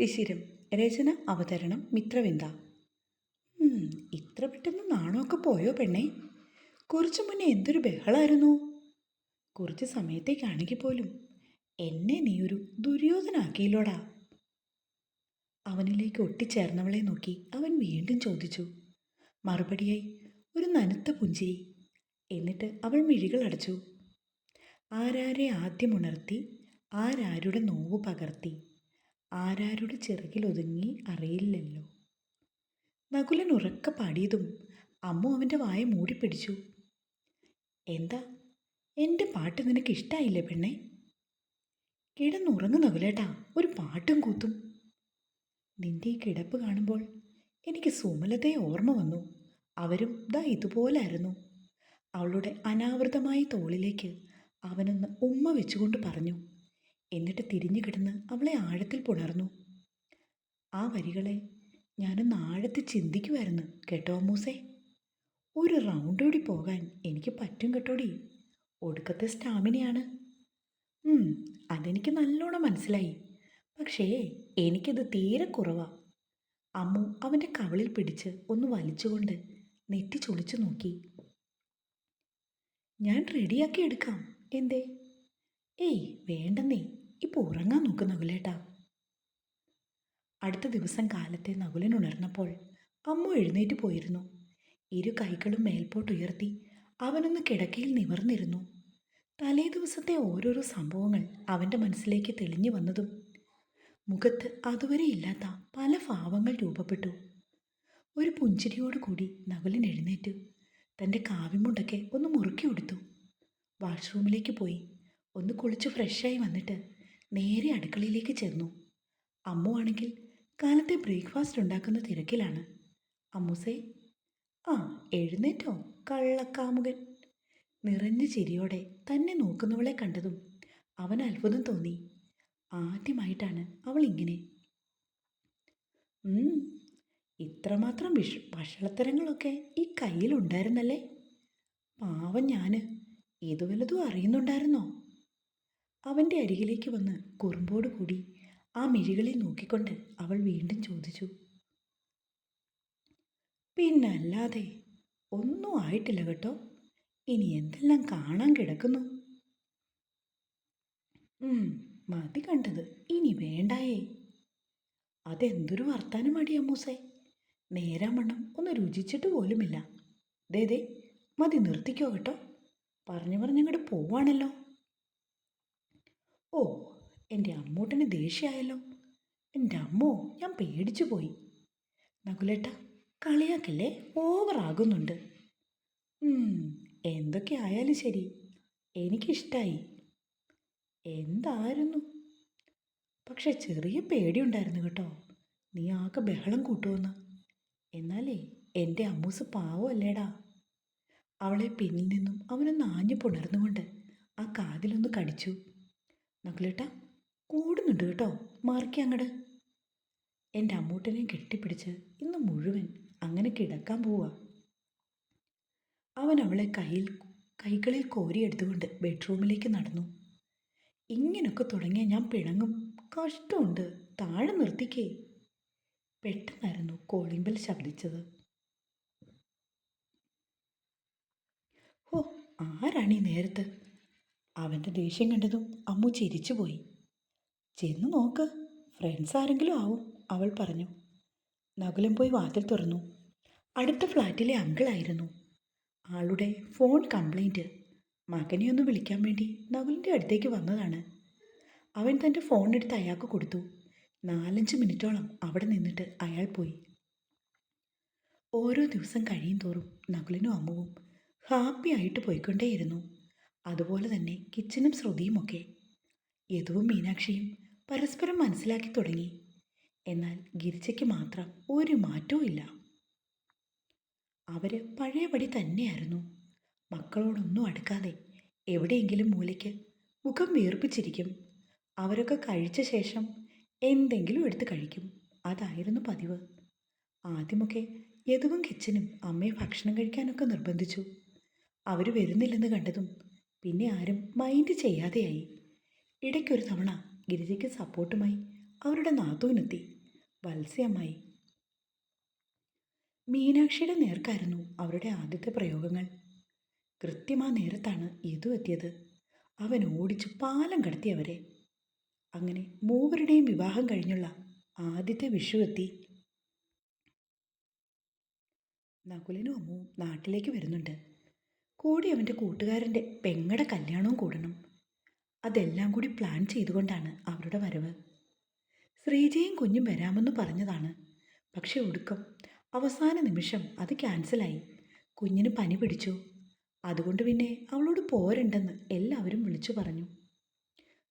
ശിശിരം രചന അവതരണം മിത്രവിന്ദ. ഇത്ര പെട്ടെന്ന് നാണമൊക്കെ പോയോ പെണ്ണേ? കുറച്ചു മുന്നേ എന്തൊരു ബഹളായിരുന്നു. കുറച്ച് സമയത്തേക്കാണെങ്കിൽ പോലും എന്നെ നീ ഒരു ദുര്യോധനാക്കിയില്ലോടാ. അവനിലേക്ക് ഒട്ടിച്ചേർന്നവളെ നോക്കി അവൻ വീണ്ടും ചോദിച്ചു. മറുപടിയായി ഒരു നനുത്ത പുഞ്ചിരി. എന്നിട്ട് അവൾ മിഴികൾ അടച്ചു. ആരാരെ ആദ്യം ഉണർത്തി ആരാരുടെ നോവ് പകർത്തി. ആരാരുടെ ചിറകിലൊതുങ്ങി അറിയില്ലല്ലോ. നകുലൻ ഉറക്ക പാടിയതും അമ്മു അവന്റെ വായ മൂടിപ്പിടിച്ചു എന്താ? എന്റെ പാട്ട് നിനക്ക് ഇഷ്ടമായില്ലേ പെണ്ണെ? കിടന്നുറങ്ങ് നകുലേട്ടാ ഒരു പാട്ടും കൂത്തും. നിന്റെ ഈ കിടപ്പ് കാണുമ്പോൾ എനിക്ക് സുമലതയെ ഓർമ്മ വന്നു. അവരും ദാ ഇതുപോലായിരുന്നു. അവളുടെ അനാവൃതമായ തോളിലേക്ക് അവനൊന്ന് ഉമ്മ വെച്ചുകൊണ്ട് പറഞ്ഞു. എന്നിട്ട് തിരിഞ്ഞു കിടന്ന് അവളെ ആഴത്തിൽ പുണർന്നു. ആ വരികളെ ഞാനൊന്ന് ആഴത്തിൽ ചിന്തിക്കുമായിരുന്നു കേട്ടോ മൂസേ ഒരു റൗണ്ട് കൂടി പോകാൻ എനിക്ക് പറ്റും കേട്ടോടി. ഒടുക്കത്തെ സ്റ്റാമിനയാണ്. അതെനിക്ക് നല്ലോണം മനസ്സിലായി. പക്ഷേ എനിക്കത് തീരെ കുറവാ. അമ്മു അവന്റെ കവളിൽ പിടിച്ച് ഒന്ന് വലിച്ചുകൊണ്ട് നെറ്റി ചൊളിച്ചു നോക്കി. ഞാൻ റെഡിയാക്കി എടുക്കാം. എന്തേ? ഏയ് വേണ്ടെന്നേ. ഇപ്പോൾ ഉറങ്ങാൻ നോക്ക് നകുലേട്ടാ. അടുത്ത ദിവസം കാലത്തെ നകുലൻ ഉണർന്നപ്പോൾ അമ്മു എഴുന്നേറ്റ് പോയിരുന്നു. ഇരു കൈകളും മേൽപോട്ട് മേൽപോട്ടുയർത്തി അവനൊന്ന് കിടക്കയിൽ നിവർന്നിരുന്നു. തലേ ദിവസത്തെ ഓരോരോ സംഭവങ്ങൾ അവന്റെ മനസ്സിലേക്ക് തെളിഞ്ഞു വന്നതും മുഖത്ത് അതുവരെ ഇല്ലാത്ത പല ഭാവങ്ങൾ രൂപപ്പെട്ടു. ഒരു പുഞ്ചിരിയോടുകൂടി നകുലൻ എഴുന്നേറ്റു തന്റെ കാവിമുണ്ടൊക്കെ ഒന്ന് മുറുക്കി കൊടുത്തു വാഷ്റൂമിലേക്ക് പോയി. ഒന്ന് കുളിച്ച് ഫ്രഷായി വന്നിട്ട് നേരെ അടുക്കളയിലേക്ക് ചെന്നു. അമ്മു ആണെങ്കിൽ കാലത്തെ ബ്രേക്ക്ഫാസ്റ്റ് ഉണ്ടാക്കുന്ന തിരക്കിലാണ്. അമ്മുസേ ആ എഴുന്നേറ്റോ കള്ളക്കാമുകൻ. നിറഞ്ഞ ചിരിയോടെ തന്നെ നോക്കുന്നവളെ കണ്ടതും അവൻ അത്ഭുതം തോന്നി. ആദ്യമായിട്ടാണ് അവൾ ഇങ്ങനെ. ഇത്രമാത്രം വിഷ ഭക്ഷണത്തരങ്ങളൊക്കെ ഈ കയ്യിലുണ്ടായിരുന്നല്ലേ പാവം ഞാൻ ഇത് വല്ലതും അറിയുന്നുണ്ടായിരുന്നോ? അവന്റെ അരികിലേക്ക് വന്ന് കുറുമ്പോട് കൂടി ആ മിഴികളിൽ നോക്കിക്കൊണ്ട് അവൾ വീണ്ടും ചോദിച്ചു. പിന്നല്ലാതെ ഒന്നും ആയിട്ടില്ല കേട്ടോ. ഇനി എന്തെല്ലാം കാണാൻ കിടക്കുന്നു? മതി കണ്ടത്. ഇനി വേണ്ടായേ. അതെന്തൊരു വർത്താനമാടി അമ്മൂസേ. നേരാമണ്ണം ഒന്ന് രുചിച്ചിട്ട് പോലുമില്ല. ദേ ദേ മതി നിർത്തിക്കോ കേട്ടോ. പറഞ്ഞു പറഞ്ഞങ്ങോട്ട് പോവാണല്ലോ. ഓ എന്റെ അമ്മൂട്ടന് ദേഷ്യമായല്ലോ എന്റെ അമ്മോ ഞാൻ പേടിച്ചു പോയി. നകുലേട്ട കളിയാക്കല്ലേ? ഓവറാകുന്നുണ്ട് എന്തൊക്കെ ആയാലും ശരി. എനിക്കിഷ്ടായി. എന്തായിരുന്നു? പക്ഷെ ചെറിയ പേടിയുണ്ടായിരുന്നു കേട്ടോ. നീ ആകെ ബഹളം കൂട്ടുമെന്ന് എന്നാലേ എന്റെ അമ്മൂസ് പാവമല്ലേടാ. അവളെ പിന്നിൽ നിന്നും അവനൊന്ന് ആഞ്ഞു പുണർന്നുകൊണ്ട് ആ കാതിലൊന്ന് കടിച്ചു. നകുലേട്ടാ കൂടുന്നുണ്ട് കേട്ടോ. മാർക്കി അങ്ങട്. എന്റെ അമ്മൂട്ടനെ കെട്ടിപ്പിടിച്ച് ഇന്ന് മുഴുവൻ അങ്ങനെ കിടക്കാൻ പോവുക അവൻ അവളെ കയ്യിൽ കൈകളിൽ കോരിയെടുത്തുകൊണ്ട് ബെഡ്റൂമിലേക്ക് നടന്നു. ഇങ്ങനൊക്കെ തുടങ്ങിയ ഞാൻ പിണങ്ങും. കഷ്ടമുണ്ട്. താഴെ നിർത്തിക്കേ. പെട്ടെന്നായിരുന്നു കോളിംഗ് ബെൽ ശബ്ദിച്ചത്. ഓ ആരാണ് ഈ നേരത്ത്? അവന്റെ ദേഷ്യം കണ്ടതും അമ്മു ചിരിച്ചുപോയി. ചെന്ന് നോക്ക് ഫ്രണ്ട്സ് ആരെങ്കിലും ആവും അവൾ പറഞ്ഞു. നകുലം പോയി വാതിൽ തുറന്നു. അടുത്ത ഫ്ലാറ്റിലെ അങ്കിളായിരുന്നു ആളുടെ ഫോൺ കംപ്ലൈന്റ് മകനെ ഒന്ന് വിളിക്കാൻ വേണ്ടി നകുലിന്റെ അടുത്തേക്ക് വന്നതാണ്. അവൻ തന്റെ ഫോൺ എടുത്ത് അയാൾക്ക് കൊടുത്തു. നാലഞ്ച് മിനിറ്റോളം അവിടെ നിന്നിട്ട് അയാൾ പോയി. ഓരോ ദിവസം കഴിയും തോറും നകുലിനും അമ്മുവും ഹാപ്പി ആയിട്ട് പോയിക്കൊണ്ടേയിരുന്നു. അതുപോലെ തന്നെ കിച്ചനും ശ്രുതിയുമൊക്കെ യദുവും മീനാക്ഷിയും പരസ്പരം മനസ്സിലാക്കി തുടങ്ങി. എന്നാൽ ഗിരിജയ്ക്ക് മാത്രം ഒരു മാറ്റവും ഇല്ല. അവർ പഴയപടി തന്നെയായിരുന്നു. മക്കളോടൊന്നും അടുക്കാതെ എവിടെയെങ്കിലും മൂലയ്ക്ക് മുഖം വീർപ്പിച്ചിരിക്കും. അവരൊക്കെ കഴിച്ച ശേഷം എന്തെങ്കിലും എടുത്ത് കഴിക്കും. അതായിരുന്നു പതിവ്. ആദ്യമൊക്കെ യദുവും കിച്ചനും അമ്മയെ ഭക്ഷണം കഴിക്കാനൊക്കെ നിർബന്ധിച്ചു. അവർ വരുന്നില്ലെന്ന് കണ്ടതും പിന്നെ ആരും മൈൻഡ് ചെയ്യാതെയായി. ഇടയ്ക്കൊരു തവണ ഗിരിജയ്ക്ക് സപ്പോർട്ടുമായി അവരുടെ നാത്തൂനെത്തി. വത്സ്യമായി. മീനാക്ഷിയുടെ നേർക്കായിരുന്നു അവരുടെ ആദ്യത്തെ പ്രയോഗങ്ങൾ. കൃത്യമാ നേരത്താണ് യതു എത്തിയത്. അവൻ ഓടിച്ച് പാലം കടത്തി അവരെ. അങ്ങനെ മൂവരുടെയും വിവാഹം കഴിഞ്ഞുള്ള ആദ്യത്തെ വിഷു എത്തി. നകുലനും അമ്മുവും നാട്ടിലേക്ക് വരുന്നുണ്ട്. കൂടി അവന്റെ കൂട്ടുകാരന്റെ പെങ്ങടെ കല്യാണവും കൂടണം. അതെല്ലാം കൂടി പ്ലാൻ ചെയ്തുകൊണ്ടാണ് അവരുടെ വരവ്. ശ്രീജയും കുഞ്ഞും വരാമെന്ന് പറഞ്ഞതാണ്. പക്ഷേ ഒടുക്കം അവസാന നിമിഷം അത് ക്യാൻസലായി കുഞ്ഞിന് പനി പിടിച്ചു. അതുകൊണ്ട് പിന്നെ അവളോട് പോരണ്ടെന്ന് എല്ലാവരും വിളിച്ചു പറഞ്ഞു.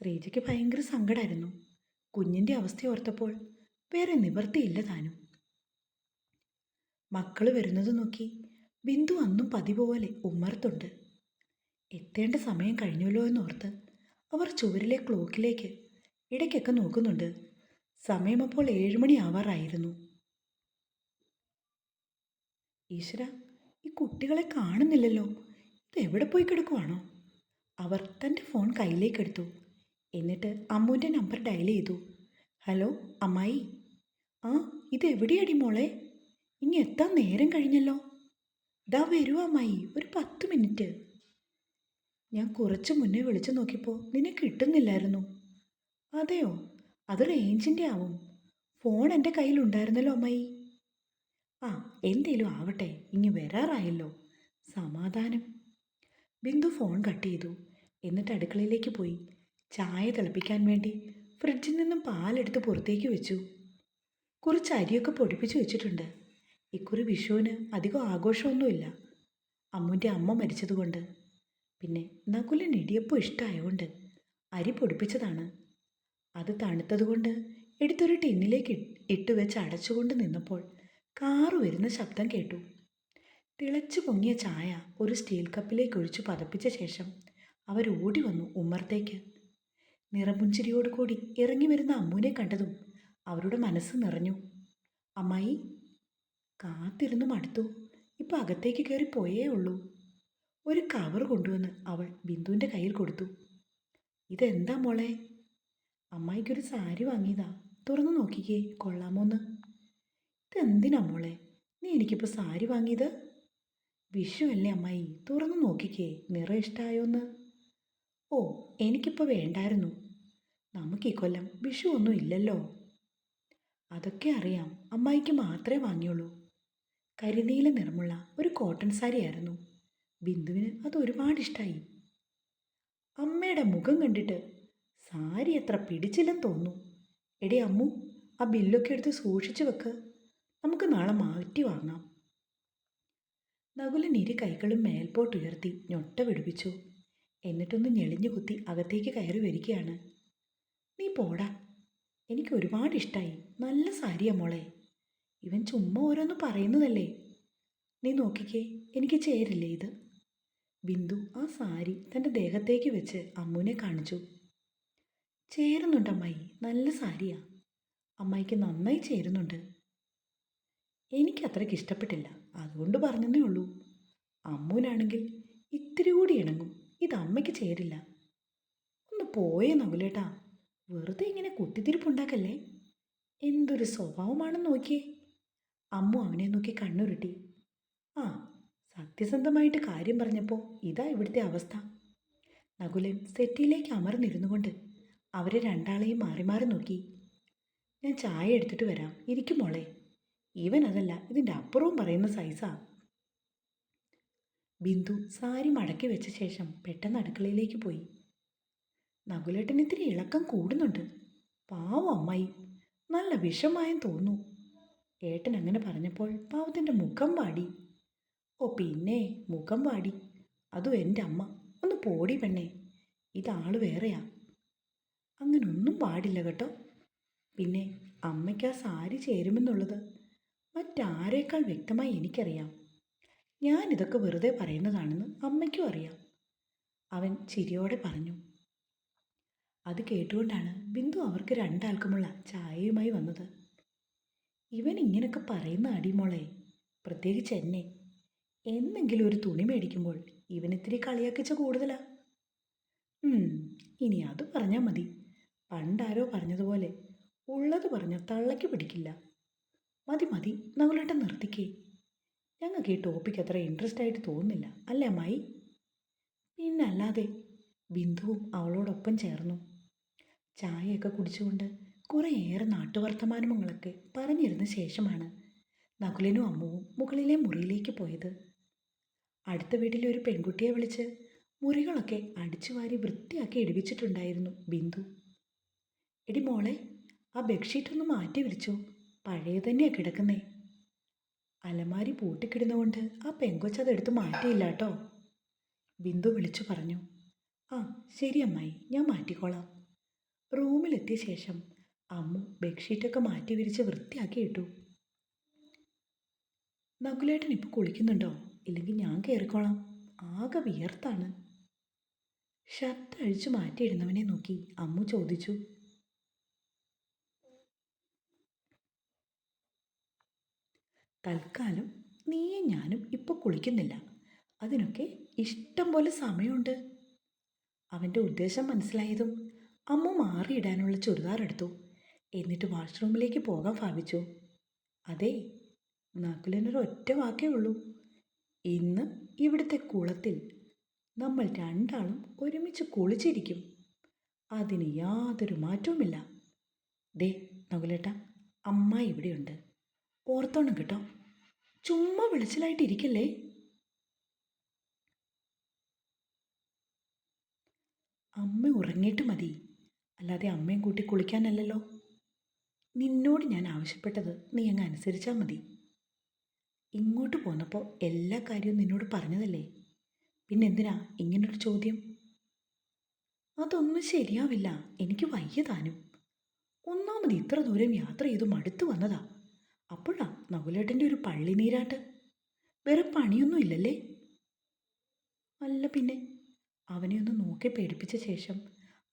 ശ്രീജയ്ക്ക് ഭയങ്കര സങ്കടമായിരുന്നു കുഞ്ഞിന്റെ അവസ്ഥ ഓർത്തപ്പോൾ വേറെ നിവർത്തിയില്ല താനും. മക്കൾ വരുന്നത് നോക്കി ബിന്ദു അന്നും പതിപോലെ ഉമ്മർത്തുണ്ട്. എത്തേണ്ട സമയം കഴിഞ്ഞല്ലോ എന്നോർത്ത് അവർ ചുവരിലെ ക്ലോക്കിലേക്ക് ഇടയ്ക്കൊക്കെ നോക്കുന്നുണ്ട്. സമയമപ്പോൾ ഏഴുമണി ആവാറായിരുന്നു. ഈശ്വര ഈ കുട്ടികളെ കാണുന്നില്ലല്ലോ. ഇത് എവിടെ പോയി കിടക്കുവാണോ? അവർ തന്റെ ഫോൺ കയ്യിലേക്കെടുത്തു എന്നിട്ട് അമ്മുവിന്റെ നമ്പർ ഡയൽ ചെയ്തു. ഹലോ അമ്മായി. ആ ഇത് മോളെ? ഇനി എത്താൻ നേരം കഴിഞ്ഞല്ലോ. ദാ വരുവാ അമ്മായി ഒരു പത്ത് മിനിറ്റ്. ഞാൻ കുറച്ച് മുന്നേ വിളിച്ചു നോക്കിയപ്പോൾ നിന്നെ കിട്ടുന്നില്ലായിരുന്നു. അതെയോ? അത് റേഞ്ചിന്റെ ആവും. ഫോൺ എന്റെ കയ്യിലുണ്ടായിരുന്നല്ലോ അമ്മായി. ആ എന്തേലും ആവട്ടെ ഇനി വരാറായല്ലോ. സമാധാനം. ബിന്ദു ഫോൺ കട്ട് ചെയ്തു. എന്നിട്ട് അടുക്കളയിലേക്ക് പോയി. ചായ തിളപ്പിക്കാൻ വേണ്ടി ഫ്രിഡ്ജിൽ നിന്നും പാലെടുത്ത് പുറത്തേക്ക് വെച്ചു. കുറച്ച് അരിയൊക്കെ പൊടിപ്പിച്ച് വെച്ചിട്ടുണ്ട്. ഇക്കുറി വിഷുവിന് അധികം ആഘോഷമൊന്നുമില്ല. അമ്മുന്റെ അമ്മ മരിച്ചതുകൊണ്ട്. പിന്നെ നകുലൻ ഇടിയപ്പം ഇഷ്ടമായതുകൊണ്ട് അരി പൊടിപ്പിച്ചതാണ്. അത് തണുത്തതുകൊണ്ട് എടുത്തൊരു ടിന്നിലേക്ക് ഇട്ട് വെച്ച് അടച്ചുകൊണ്ട് നിന്നപ്പോൾ കാറ് വരുന്ന ശബ്ദം കേട്ടു. തിളച്ചു പൊങ്ങിയ ചായ ഒരു സ്റ്റീൽ കപ്പിലേക്ക് ഒഴിച്ചു പതപ്പിച്ച ശേഷം അവർ ഓടി വന്നു ഉമ്മറത്തേക്ക്. നിറമുഞ്ചിരിയോടുകൂടി ഇറങ്ങി വരുന്ന അമ്മുവിനെ കണ്ടതും അവരുടെ മനസ്സ് നിറഞ്ഞു. അമ്മായി കാത്തിരുന്നു മടുത്തു. ഇപ്പം അകത്തേക്ക് കയറി പോയേ ഉള്ളൂ. ഒരു കവർ കൊണ്ടുവന്ന് അവൾ ബിന്ദുവിന്റെ കയ്യിൽ കൊടുത്തു. ഇതെന്താ മോളെ? അമ്മായിക്കൊരു സാരി വാങ്ങിയതാ. തുറന്നു നോക്കിക്കേ. കൊള്ളാമോന്ന് ഇതെന്തിനാ മോളെ? നീ എനിക്കിപ്പോൾ സാരി വാങ്ങിയത്? വിഷു അല്ലേ അമ്മായി. തുറന്നു നോക്കിക്കേ. നിറം ഇഷ്ടമായോന്ന് ഓ എനിക്കിപ്പോൾ വേണ്ടായിരുന്നു. നമുക്ക് ഈ കൊല്ലം വിഷു ഒന്നും ഇല്ലല്ലോ. അതൊക്കെ അറിയാം. അമ്മായിക്ക് മാത്രമേ വാങ്ങിയുള്ളൂ. കരിനീല നിറമുള്ള ഒരു കോട്ടൺ സാരിയായിരുന്നു. ബിന്ദുവിന് അത് ഒരുപാട് ഇഷ്ടമായി അമ്മയുടെ മുഖം കണ്ടിട്ട് സാരി എത്ര പിടിച്ചില്ലെന്ന് തോന്നുന്നു. എടി അമ്മു ആ ബില്ലൊക്കെ എടുത്ത് സൂക്ഷിച്ചു വെക്ക്. നമുക്ക് നാളെ മാറ്റി വാങ്ങാം. നകുലൻ ഇരു കൈകളും മേൽപോട്ടുയർത്തി ഞൊട്ട പിടിപ്പിച്ചു എന്നിട്ടൊന്ന് ഞെളിഞ്ഞു കുത്തി അകത്തേക്ക് കയറി വരികയാണ്. നീ പോടാ. എനിക്ക് ഒരുപാട് ഇഷ്ടമായി നല്ല സാരിയാ മോളെ. ഇവൻ ചുമ്മാ ഓരോന്ന് പറയുന്നതല്ലേ? നീ നോക്കിക്കേ എനിക്ക് ചേരില്ലേ ഇത്? ബിന്ദു ആ സാരി തന്റെ ദേഹത്തേക്ക് വെച്ച് അമ്മുവിനെ കാണിച്ചു. ചേരുന്നുണ്ട് അമ്മായി നല്ല സാരിയാ. അമ്മായിക്ക് നന്നായി ചേരുന്നുണ്ട്. എനിക്ക് അത്രയ്ക്ക് ഇഷ്ടപ്പെട്ടില്ല അതുകൊണ്ട് പറഞ്ഞതേ ഉള്ളൂ. അമ്മുവിനാണെങ്കിൽ ഇത്തിരി കൂടി ഇണങ്ങും ഇത് അമ്മയ്ക്ക് ചേരില്ല. ഒന്ന് പോയേ നകുലേട്ടാ വെറുതെ ഇങ്ങനെ കുത്തിത്തിരിപ്പുണ്ടാക്കല്ലേ? എന്തൊരു സ്വഭാവമാണെന്ന് നോക്കിയേ. അമ്മു അവനെ നോക്കി കണ്ണുരുട്ടി. ആ സത്യസന്ധമായിട്ട് കാര്യം പറഞ്ഞപ്പോൾ ഇതാ ഇവിടുത്തെ അവസ്ഥ. നകുലൻ സെറ്റിയിലേക്ക് അമർന്നിരുന്നു കൊണ്ട് അവരെ രണ്ടാളെയും മാറി മാറി നോക്കി. ഞാൻ ചായ എടുത്തിട്ട് വരാം. ഇരിക്കും മോളെ. ഇവൻ അതല്ല ഇതിന്റെ അപ്പുറവും പറയുന്ന സൈസാ. ബിന്ദു സാരി മടക്കി വെച്ച ശേഷം പെട്ടെന്ന് അടുക്കളയിലേക്ക് പോയി. നകുലേട്ടന് ഇത്തിരി ഇളക്കം കൂടുന്നുണ്ട്. പാവം അമ്മായി. നല്ല വിഷമായെന്ന് തോന്നുന്നു. ഏട്ടൻ അങ്ങനെ പറഞ്ഞപ്പോൾ പാവത്തിന്റെ മുഖം വാടി. ഓ പിന്നെ മുഖം വാടി. അതും എന്റെ അമ്മ. ഒന്ന് പോടി പെണ്ണേ. ഇതാൾ വേറെയാ. അങ്ങനെ ഒന്നും പാടില്ല കേട്ടോ. പിന്നെ അമ്മയ്ക്ക് ആ സാരി ചേരുമെന്നുള്ളത് മറ്റാരേക്കാൾ വ്യക്തമായി എനിക്കറിയാം. ഞാൻ ഇതൊക്കെ വെറുതെ പറയുന്നതാണെന്ന് അമ്മയ്ക്കും അറിയാം. അവൻ ചിരിയോടെ പറഞ്ഞു. അത് കേട്ടുകൊണ്ടാണ് ബിന്ദു അവർക്ക് രണ്ടാൾക്കുമുള്ള ചായയുമായി വന്നത്. ഇവൻ ഇങ്ങനൊക്കെ പറയുന്ന അടിമോളെ പ്രത്യേകിച്ച് എന്നെ. എന്നെങ്കിലും ഒരു തുണി മേടിക്കുമ്പോൾ ഇവനിത്തിരി കളിയാക്കിച്ച കൂടുതലാ. ഇനി അത് പറഞ്ഞാൽ മതി. പണ്ടാരോ പറഞ്ഞതുപോലെ ഉള്ളത് പറഞ്ഞ തള്ളയ്ക്ക് പിടിക്കില്ല. മതി മതി നകുലേട്ടൻ നിർത്തിക്കേ. ഞങ്ങൾക്ക് ഈ ടോപ്പിക്ക് അത്ര ഇൻട്രസ്റ്റ് ആയിട്ട് തോന്നുന്നില്ല അല്ലേ അമ്മായി? പിന്നല്ലാതെ ബിന്ദുവും അവളോടൊപ്പം ചേർന്നു. ചായയൊക്കെ കുടിച്ചുകൊണ്ട് കുറേയേറെ നാട്ടുവർത്തമാനങ്ങളൊക്കെ പറഞ്ഞിരുന്ന ശേഷമാണ് നകുലനും അമ്മുവും മുകളിലെ മുറിയിലേക്ക് പോയത്. അടുത്ത വീട്ടിലെ ഒരു പെൺകുട്ടിയെ വിളിച്ച് മുറികളൊക്കെ അടിച്ചു വാരി വൃത്തിയാക്കി ഇടിവിച്ചിട്ടുണ്ടായിരുന്നു ബിന്ദു. എടി മോളെ ആ ബെഡ്ഷീറ്റ് ഒന്ന് മാറ്റി വിളിച്ചു പഴയ തന്നെയാണ് കിടക്കുന്നേ. അലമാരി പൂട്ടിക്കിടുന്നതുകൊണ്ട് ആ പെങ്കൊച്ചതെടുത്ത് മാറ്റിയില്ല കേട്ടോ. ബിന്ദു വിളിച്ചു പറഞ്ഞു. ആ ശരി അമ്മായി ഞാൻ മാറ്റിക്കോളാം. റൂമിലെത്തിയ ശേഷം അമ്മു ബെഡ്ഷീറ്റൊക്കെ മാറ്റി വിരിച്ച് വൃത്തിയാക്കി ഇട്ടു നകുലേട്ടൻ ഇപ്പോൾ കുളിക്കുന്നുണ്ടോ? ഇല്ലെങ്കിൽ ഞാൻ കയറിക്കോളാം ആകെ വിയർത്താണ്. ഷർട്ട് അഴിച്ചു മാറ്റിയിടുന്നവനെ നോക്കി അമ്മു ചോദിച്ചു. തൽക്കാലം നീയും ഞാനും ഇപ്പോൾ കുളിക്കുന്നില്ല. അതിനൊക്കെ ഇഷ്ടം പോലെ സമയമുണ്ട്. അവന്റെ ഉദ്ദേശം മനസ്സിലായതും അമ്മ മാറിയിടാനുള്ള ചുരിദാർ എടുത്തു എന്നിട്ട് വാഷ്റൂമിലേക്ക് പോകാൻ ഭാവിച്ചു. അതെ നകുലനൊരു ഒറ്റ വാക്കേ ഉള്ളൂ. ഇന്ന് ഇവിടുത്തെ കുളത്തിൽ നമ്മൾ രണ്ടാളും ഒരുമിച്ച് കുളിച്ചിരിക്കും. അതിന് യാതൊരു മാറ്റവുമില്ല. ദേ നകുലേട്ട അമ്മ ഇവിടെയുണ്ട്. ഓർത്തോണം കേട്ടോ. ചുമ്മാ വിളിച്ചിലായിട്ടിരിക്കല്ലേ? അമ്മ ഉറങ്ങിയിട്ട് മതി. അല്ലാതെ അമ്മയും കൂട്ടി കുളിക്കാനല്ലല്ലോ. നിന്നോട് ഞാൻ ആവശ്യപ്പെട്ടത് നീ അങ്ങ് അനുസരിച്ചാൽ മതി. ഇങ്ങോട്ട് പോന്നപ്പോൾ എല്ലാ കാര്യവും നിന്നോട് പറഞ്ഞതല്ലേ? പിന്നെ പിന്നെന്തിനാ ഇങ്ങനൊരു ചോദ്യം? അതൊന്നും ശരിയാവില്ല. എനിക്ക് വയ്യ താനും. ഒന്നാമത് ഇത്ര ദൂരം യാത്ര ചെയ്തു മടുത്തു വന്നതാ. അപ്പോഴാ നകുലേട്ടന്റെ ഒരു പള്ളി നീരാട്ട്. വേറെ പണിയൊന്നും ഇല്ലല്ലേ? അല്ല പിന്നെ അവനെ ഒന്ന് നോക്കി പേടിപ്പിച്ച ശേഷം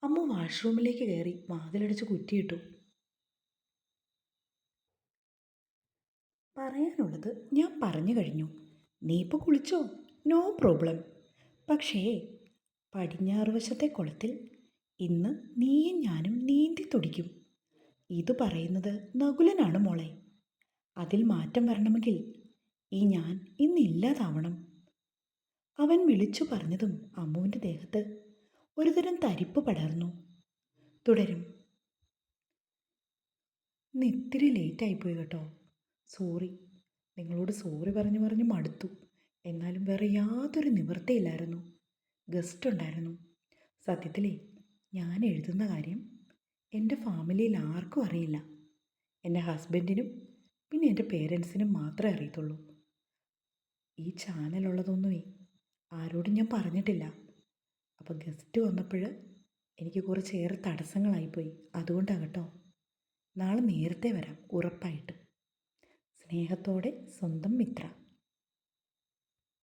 അമ്മ വാഷ്റൂമിലേക്ക് കയറി വാതിലടിച്ച് കുറ്റിയിട്ടു. പറയാനുള്ളത് ഞാൻ പറഞ്ഞു കഴിഞ്ഞു. നീ ഇപ്പോൾ കുളിച്ചോ? No problem. പക്ഷേ പടിഞ്ഞാറ് വശത്തെ കുളത്തിൽ ഇന്ന് നീയും ഞാനും നീന്തി തുടിക്കും. ഇത് പറയുന്നത് നകുലനാണ് മോളെ. അതിൽ മാറ്റം വരണമെങ്കിൽ ഈ ഞാൻ ഇന്നില്ലാതാവണം അവൻ വിളിച്ചു പറഞ്ഞതും അമ്മുവിന്റെ ദേഹത്ത് ഒരുതരം തരിപ്പ് പടർന്നു. തുടരും. നിത്തിരി ലേറ്റായിപ്പോയി കേട്ടോ. സോറി. നിങ്ങളോട് സോറി പറഞ്ഞു പറഞ്ഞു മടുത്തു. എന്നാലും വേറെ യാതൊരു നിവൃത്തിയില്ലായിരുന്നു. ഗസ്റ്റ് ഉണ്ടായിരുന്നു. സത്യത്തിലേ ഞാൻ എഴുതുന്ന കാര്യം എന്റെ ഫാമിലിയിൽ ആർക്കും അറിയില്ല. എന്റെ ഹസ്ബൻഡിനും പിന്നെ എന്റെ പേരൻസിനും മാത്രമേ അറിയത്തുള്ളൂ. ഈ ചാനലുള്ളതൊന്നുമേ ആരോടും ഞാൻ പറഞ്ഞിട്ടില്ല. അപ്പോൾ ഗസ്റ്റ് വന്നപ്പോൾ എനിക്ക് കുറച്ചേറെ തടസ്സങ്ങളായിപ്പോയി. അതുകൊണ്ടാണ് കേട്ടോ. നാളെ നേരത്തെ വരാം ഉറപ്പായിട്ട്. സ്നേഹത്തോടെ സ്വന്തം മിത്ര.